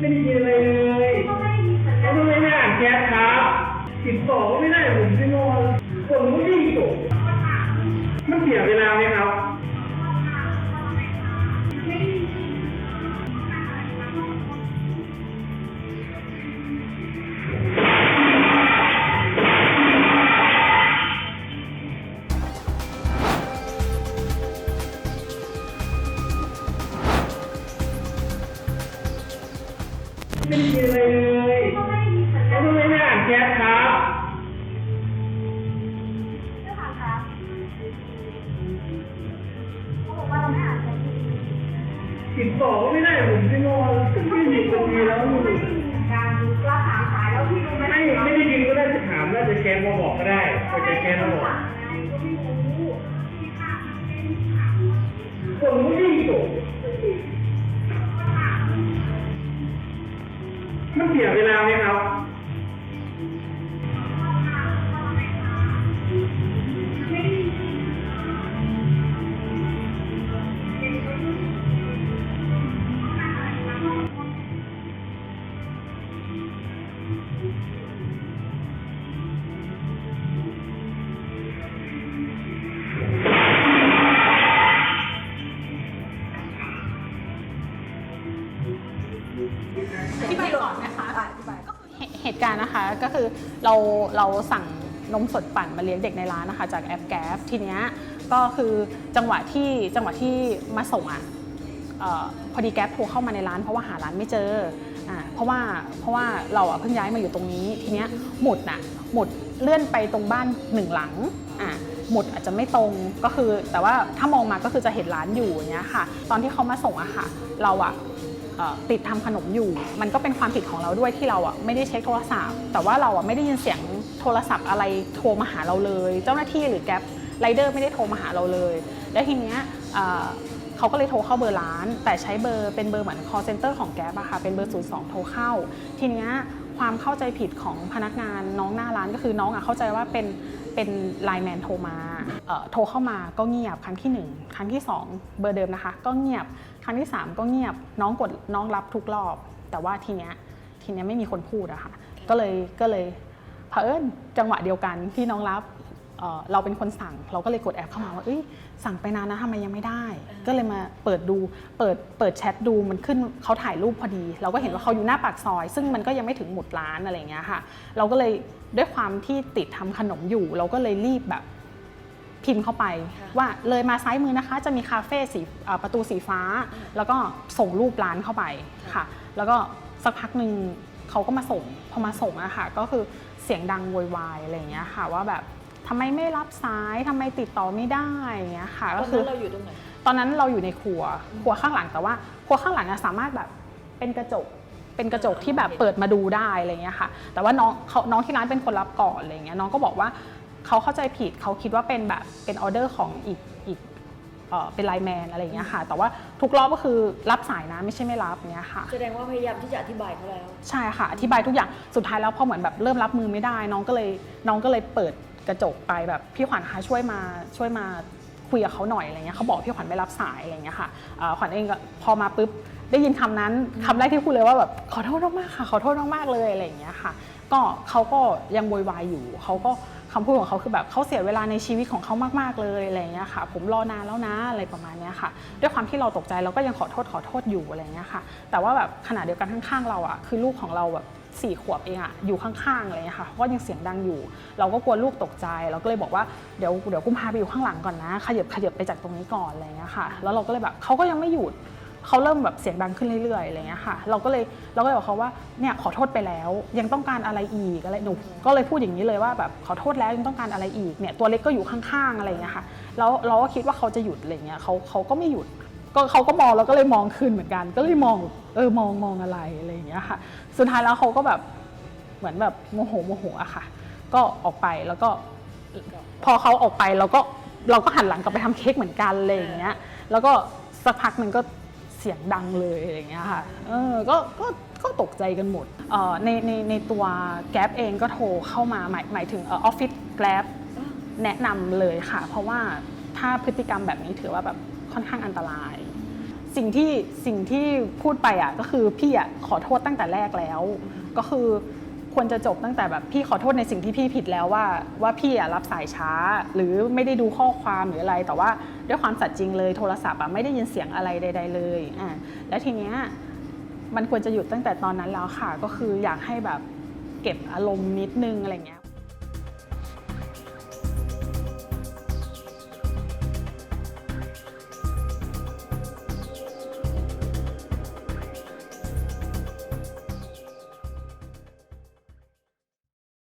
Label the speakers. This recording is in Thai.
Speaker 1: ไติดต่อก็ไม่ได้ผมจะงงไม่ได้ยินกันทีแล้วไม่ไม่ได้ยินก็ได้จะถามน่าจะแชทมาบอกก็ได้ก็จะแชทมาบอก นะ
Speaker 2: คะก็คือเราเราสั่งนมสดปั่นมาเลี้ยงเด็กในร้านนะคะ จากแอปแก๊ฟทีเนี้ยก็คือจังหวะที่จังหวะที่มาส่งอะออพอดีแก๊ปโทรเข้ามาในร้านเพราะว่าหาร้านไม่เจออ่าเพราะว่าเพราะว่าเราอะเพิ่งย้ายมาอยู่ตรงนี้ทีเนี้ยหมุดน่ะหมุดเลื่อนไปตรงบ้านหนึ่งหลังอ่าหมุดอาจจะไม่ตรงก็คือ แต่ว่าถ้ามองมาก็คือจะเห็นร้านอยู่อย่างเงี้ยค่ะ ตอนที่เขามาส่งอะค่ะ เราอะเอ่อ ติดทำขนมอยู่ มันก็เป็นความผิดของเราด้วยที่เราอะไม่ได้เช็คโทรศัพท์ แต่ว่าเราอะไม่ได้ยินเสียงโทรศัพท์อะไรโทรมาหาเราเลย เจ้าหน้าที่หรือแก๊ปไรเดอร์ไม่ได้โทรมาหาเราเลย แล้วทีเนี้ยเอ่อเขาก็เลยโทรเข้าเบอร์ร้าน แต่ใช้เบอร์เป็นเบอร์เหมือน call center ของแก๊ปอะค่ะเป็นเบอร์ 02 โทรเข้า ทีเนี้ย ความเข้าใจผิดของพนักงานน้องหน้าร้านก็คือน้องอะเข้าใจว่าเป็นเป็นไลน์แมนโทรมาโทรเข้ามาก็เงียบครั้งที่หนึ่งครั้งที่สองเบอร์เดิมนะคะ ก็เงียบครั้งที่ 3 ก็เงียบน้องกดน้องรับทุกรอบ แต่ว่าทีเนี้ยทีเนี้ยไม่มีคนพูดอะค่ะก็เลยก็เลยเผอิญจังหวะเดียวกันที่น้องรับ เอ่อเราเป็นคนสั่ง เราก็เลยกดแอปเข้ามาว่าเอ้ยสั่งไปนานนะทำไมยังไม่ได้ ก็เลยมาเปิดดูเปิดเปิดแชทดูมันขึ้นเขาถ่ายรูปพอดี เราก็เห็นว่าเขาอยู่หน้าปากซอย ซึ่งมันก็ยังไม่ถึงหมุดร้านอะไรอย่างเงี้ยค่ะ เราก็เลยด้วยความที่ติดทำขนมอยู่ เราก็เลยรีบแบบพิมพ์เข้าไป
Speaker 3: ค่ะ
Speaker 2: ว่าเลยมาซ้ายมือนะคะ จะมีคาเฟ่สีเอ่อประตูสีฟ้า แล้วก็ส่งรูปร้านเข้าไปค่ะ แล้วก็สักพักหนึ่งเขาก็มาส่งพอมาส่งอะค่ะก็คือเสียงดังโวยวายอะไรอย่างเงี้ยค่ะว่าแบบ ทำไมไม่รับสายทำไมติดต่อไม่ได้อย่างเงี้ยค่ะ
Speaker 3: ต
Speaker 2: ก็
Speaker 3: อน
Speaker 2: คื
Speaker 3: นั้
Speaker 2: อน
Speaker 3: เราอยู่ตรงไหน
Speaker 2: ตอนนั้นเราอยู่ในครัวครัวข้างหลังแต่ว่าครัวข้างหลังอะสามารถแบบเป็นกระจกเป็นกระจกที่แบบเปิดมาดูได้อะไรเงี้ยค่ะ แต่ว่าน้องเขาน้องที่ร้านเป็นคนรับก่อนอะไรเงี้ยน้องก็บอกว่าเขาเข้าใจผิดเขาคิดว่าเป็นแบบเป็นออเดอร์ของอีกอีกเอ่อเป็นไลน์แมนอะไรเงี้ยค่ะ แต่ว่าทุกรอบก็คือรับสายนะไม่ใช่ไม่รับเนี้ยค่ะ
Speaker 3: แสดงว่าพยายามที่จะอธิบายเขาแล้ว
Speaker 2: ใช่ค่ะอธิบายทุกอย่างสุดท้ายแล้วพอเหมือนแบบเริ่มรับมือไม่ได้ น้องก็เลยน้องก็เลยเปิด กระจกไปแบบพี่ขวัญคะช่วยมาช่วยมาคุยกับเขาหน่อยอะไรเงี้ยเขาบอกพี่ขวัญไม่รับสายอะไรเงี้ยค่ะขวัญเองก็พอมาปุ๊บได้ยินคำนั้นคำแรกที่พูดเลยว่าแบบขอโทษมากๆค่ะขอโทษมากๆเลยอะไรเงี้ยค่ะ ก็เขาก็ยังโวยวายอยู่เขาก็คำพูดของเขาคือแบบเขาเสียเวลาในชีวิตของเขามากๆเลยอะไรเงี้ยค่ะ ผมรอนานแล้วนะอะไรประมาณเนี้ยค่ะ ด้วยความที่เราตกใจเราก็ยังขอโทษขอโทษอยู่อะไรเงี้ยค่ะ แต่ว่าแบบขณะเดียวกันข้างๆเราอะคือลูกของเราแบบ สี่ขวบเองอะอยู่ข้างๆอะไรอย่างเงี้ยค่ะก็ยังเสียงดังอยู่ เราก็กลัวลูกตกใจ เราก็เลยบอกว่าเดี๋ยวเดี๋ยวกุมพาไปอยู่ข้างหลังก่อนนะขยับขยับไปจากตรงนี้ก่อนอะไรอย่างเงี้ยค่ะแล้วเราก็เลยแบบเขาก็ยังไม่หยุดเขาเริ่มแบบเสียงดังขึ้นเรื่อยๆอะไรเงี้ยค่ะ เราก็เลยเราก็เลยบอกเขาว่าเนี่ยขอโทษไปแล้ว ยังต้องการอะไรอีกอะไรหนูก็เลยพูดอย่างนี้เลยว่าแบบขอโทษแล้วยังต้องการอะไรอีกเนี่ยตัวเล็กก็อยู่ข้างๆอะไรเงี้ยค่ะแล้วเราก็คิดว่าเขาจะหยุดอะไรเงี้ยเขาเขาก็ไม่หยุด ก็เขาก็มองเราก็เลยมองขึ้นเหมือนกัน ก็เลยมองเออมองมองอะไรอะไรอย่างเงี้ยค่ะ สุดท้ายแล้วเขาก็แบบเหมือนแบบโมโหโมโหอะค่ะ ก็ออกไปแล้วก็พอเขาออกไปเราก็เราก็หันหลังกลับไปทำเค้กเหมือนกันอะไรอย่างเงี้ย แล้วก็สักพักหนึ่งก็เสียงดังเลยอะไรอย่างเงี้ยค่ะ เออ ก็ก็ก็ตกใจกันหมดเอ่อในในในตัวแก p เองก็โทรเข้ามาหมายหมายถึงออฟฟิศแก p แนะนำเลยค่ะ เพราะว่าถ้าพฤติกรรมแบบนี้ถือว่าแบบค่อนข้างอันตราย สิ่งที่สิ่งที่พูดไปอะก็คือพี่อะขอโทษตั้งแต่แรกแล้ว ก็คือควรจะจบตั้งแต่แบบพี่ขอโทษในสิ่งที่พี่ผิดแล้วว่า ว่าพี่อะรับสายช้า หรือไม่ได้ดูข้อความหรืออะไร แต่ว่าด้วยความสัตย์จริงเลยโทรศัพท์อะไม่ได้ยินเสียงอะไรใด ๆ เลยอ่าแล้วทีเนี้ยมันควรจะหยุดตั้งแต่ตอนนั้นแล้วค่ะ ก็คืออยากให้แบบเก็บอารมณ์นิดนึงอะไรเงี้ย